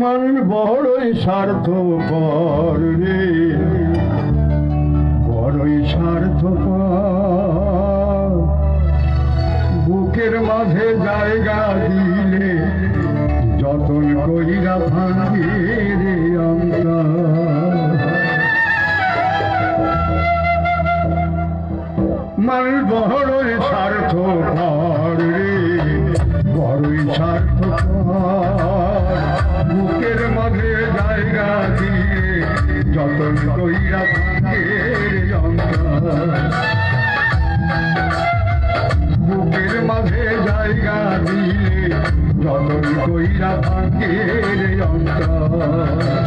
মান বড়ই স্বার্থ রে। বড়ই স্বার্থ বুকের মাঝে জায়গা দিলে যতন কইরা ভাঙে রে মান বড়ই স্বার্থ রে, বড়ই স্বার্থ মাঝে জায়গা দিয়ে যতন কইরা ভাঙের বুকের মাঝে জায়গা দিয়ে যতন কইরা ভাঙের অন্তর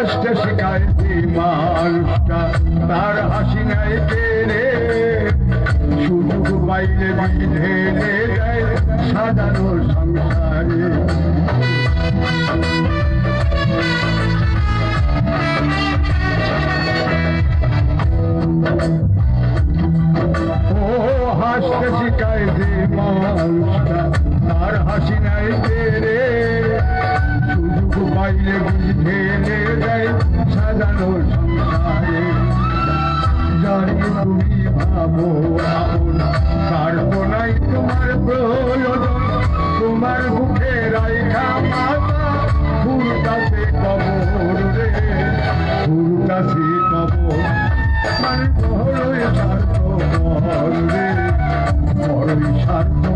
হাসতে শেখায় মানুষটা তার হাসি নাই কেড়ে সুযোগ পাইলে বিধে সাজানো সংসারে। ও হাসতে মানুষটা তার হাসি নাই কেড়ে সুযোগ তোমার বুকে রাইখা মাতা ফুলটাছে কবর রে। ফুলটাছে কবর মানে বড়ই স্বার্থ রে। বড়ই স্বার্থ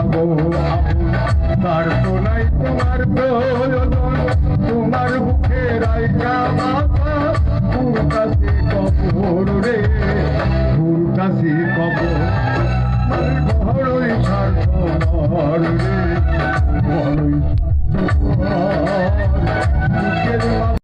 পাবো প্রার্থনাই তোমার প্রয়োজন তোমার বুকে রাইকা মাথা তোর কাছে কবর রে তোর